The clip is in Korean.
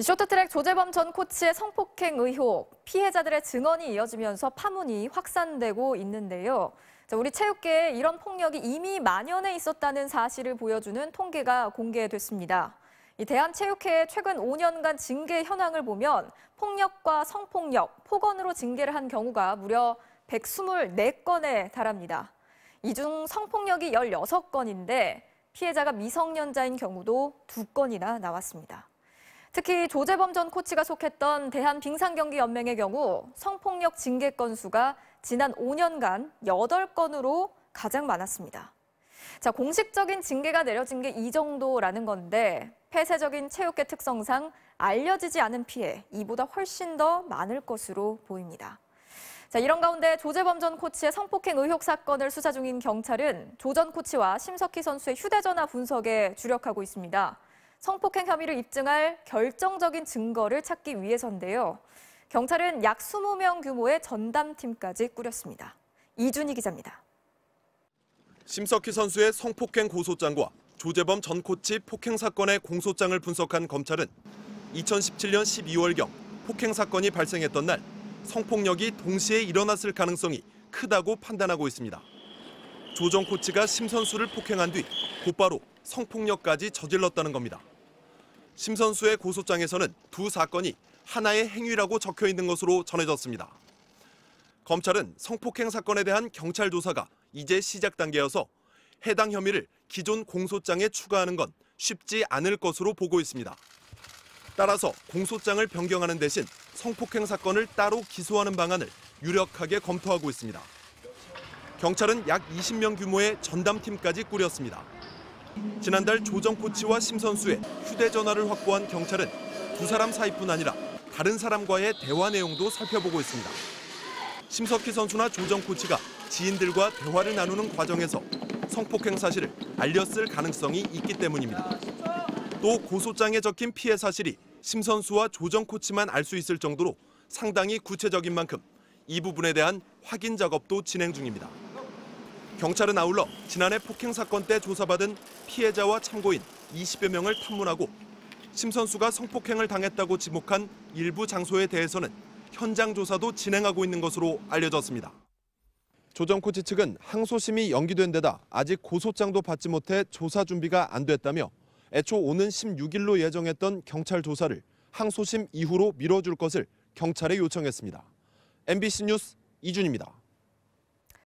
쇼트트랙 조재범 전 코치의 성폭행 의혹, 피해자들의 증언이 이어지면서 파문이 확산되고 있는데요. 자, 우리 체육계에 이런 폭력이 이미 만연해 있었다는 사실을 보여주는 통계가 공개됐습니다. 이 대한체육회의 최근 5년간 징계 현황을 보면 폭력과 성폭력, 폭언으로 징계를 한 경우가 무려 124건에 달합니다. 이 중 성폭력이 16건인데 피해자가 미성년자인 경우도 2건이나 나왔습니다. 특히 조재범 전 코치가 속했던 대한빙상경기연맹의 경우 성폭력 징계 건수가 지난 5년간 8건으로 가장 많았습니다. 자, 공식적인 징계가 내려진 게 이 정도라는 건데 폐쇄적인 체육계 특성상 알려지지 않은 피해 이보다 훨씬 더 많을 것으로 보입니다. 자, 이런 가운데 조재범 전 코치의 성폭행 의혹 사건을 수사 중인 경찰은 조 전 코치와 심석희 선수의 휴대전화 분석에 주력하고 있습니다. 성폭행 혐의를 입증할 결정적인 증거를 찾기 위해서인데요. 경찰은 약 20명 규모의 전담팀까지 꾸렸습니다. 이준희 기자입니다. 심석희 선수의 성폭행 고소장과 조재범 전 코치 폭행 사건의 공소장을 분석한 검찰은 2017년 12월경 폭행 사건이 발생했던 날 성폭력이 동시에 일어났을 가능성이 크다고 판단하고 있습니다. 조전 코치가 심 선수를 폭행한 뒤 곧바로 성폭력까지 저질렀다는 겁니다. 심 선수의 고소장에서는 두 사건이 하나의 행위라고 적혀 있는 것으로 전해졌습니다. 검찰은 성폭행 사건에 대한 경찰 조사가 이제 시작 단계여서 해당 혐의를 기존 공소장에 추가하는 건 쉽지 않을 것으로 보고 있습니다. 따라서 공소장을 변경하는 대신 성폭행 사건을 따로 기소하는 방안을 유력하게 검토하고 있습니다. 경찰은 약 20명 규모의 전담팀까지 꾸렸습니다. 지난달 조정 코치와 심 선수의 휴대전화를 확보한 경찰은 두 사람 사이뿐 아니라 다른 사람과의 대화 내용도 살펴보고 있습니다. 심석희 선수나 조정 코치가 지인들과 대화를 나누는 과정에서 성폭행 사실을 알렸을 가능성이 있기 때문입니다. 또 고소장에 적힌 피해 사실이 심 선수와 조정 코치만 알 수 있을 정도로 상당히 구체적인 만큼 이 부분에 대한 확인 작업도 진행 중입니다. 경찰은 아울러 지난해 폭행 사건 때 조사받은 피해자와 참고인 20여 명을 탐문하고 심 선수가 성폭행을 당했다고 지목한 일부 장소에 대해서는 현장 조사도 진행하고 있는 것으로 알려졌습니다. 조정 코치 측은 항소심이 연기된 데다 아직 고소장도 받지 못해 조사 준비가 안 됐다며 애초 오는 16일로 예정했던 경찰 조사를 항소심 이후로 미뤄줄 것을 경찰에 요청했습니다. MBC 뉴스 이준입니다.